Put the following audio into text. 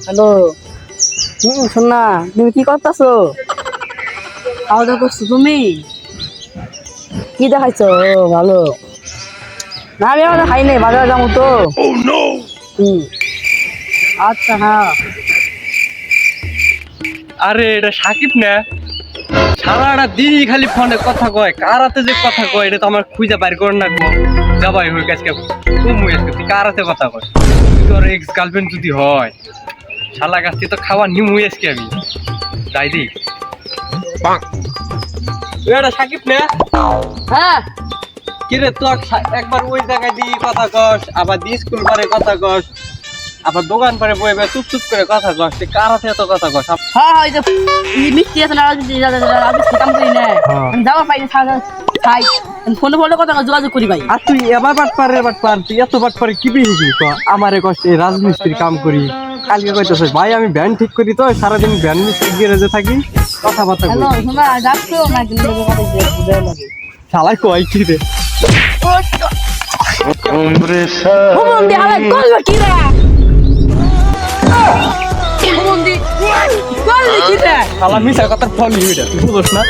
Hello. হুম শোন না তুমি কি করতেছো? খাওয়া দাওয়া করছ তুমি? কি দেখাইছো? ও ভালো। না আমি আমাদের খাই নাই বাজারে যাব তো। হুম আচ্ছা হ্যাঁ। আরে এটা সাকিব না? সারাটা দিনই খালি ফোনে কথা কয় কার হাতে যে কথা কয় এটা তো আমার খুঁজে বাইর করে না। যাবাই হয়ে গেছে তুমি আজকে তুই কার হাতে কথা কয় তোর এক্স গার্লফ্রেন্ড যদি হয় শালা থেকে তো খাওয়া নিমু আজকে আমি। যাই দি এটা সাকিব না। হ্যাঁ। কিরে তো একবার ওই জায়গায় দিয়ে কথা কস আবার দি স্কুল পারে কথা কস আবার দোকান পারে বই বই চুপ চুপ করে কথা কস তুই কার হাতে এত কথা কস? হ্যাঁ হ্যাঁ ওই যে মিষ্টি আছে না রাজমিস্ত্রি কাম করি না। হ্যাঁ। আমি যাওয়া পাইনি খাই ফোনে ফোনে কথা যোগাযোগ করি ভাই। আর তুই এবার বাট পারে বাট পার তুই এত বাট পারে কি তো আমারে কষ্ট এই রাজমিস্ত্রির কাম করি। কালকে কইতেছে ভাই আমি ভ্যান ঠিক করি তো সারাদিন ভ্যান মিস্ত্রি গ্যারেজে থাকি কথাবার্তা লাগে শালাই কয় কি রে? হুমন্দি হালাই কল কি রে? হুমন্দি কল কি রে? শালা মিশা কথার ফল নিবি তুই বুঝোস না?